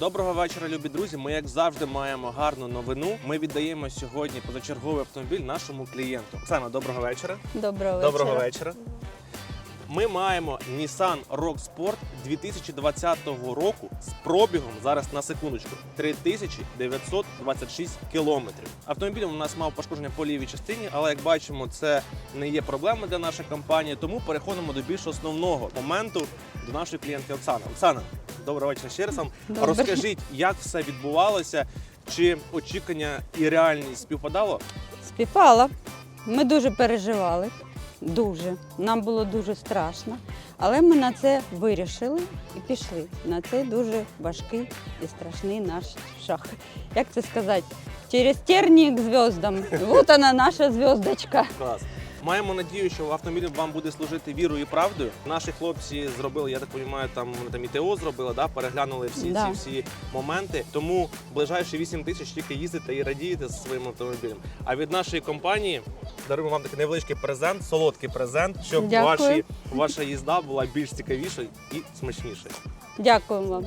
Доброго вечора, любі друзі. Ми, як завжди, маємо гарну новину. Ми віддаємо сьогодні позачерговий автомобіль нашому клієнту. Оксана, доброго вечора. Доброго вечора. Доброго вечора. Ми маємо Nissan Rogue Sport 2020 року з пробігом зараз на секундочку 3926 кілометрів. Автомобіль у нас мав пошкодження по лівій частині, але як бачимо, це не є проблемою для нашої компанії. Тому переходимо до більш основного моменту до нашої клієнтки Оксани. Оксана, доброго вечора ще раз вам. Розкажіть, як все відбувалося, чи очікування і реальність співпадало? Співпало. Ми дуже переживали. Дуже. Нам було дуже страшно. Але ми на це вирішили і пішли. На цей дуже важкий і страшний наш шах. Як це сказати? Через тернії к зв'яздам. Вот вона наша зв'яздочка. Клас. Маємо надію, що автомобіль вам буде служити вірою і правдою. Наші хлопці зробили, я так розумію, там вони там і ТО зробили, да, переглянули всі Да. ці всі моменти. Тому ближайші 8 тисяч тільки їздите і радієте зі своїм автомобілем. А від нашої компанії даруємо вам такий невеличкий презент, солодкий презент, щоб Дякую. ваші, ваша їзда була більш цікавіша і смачніша. Дякуємо вам.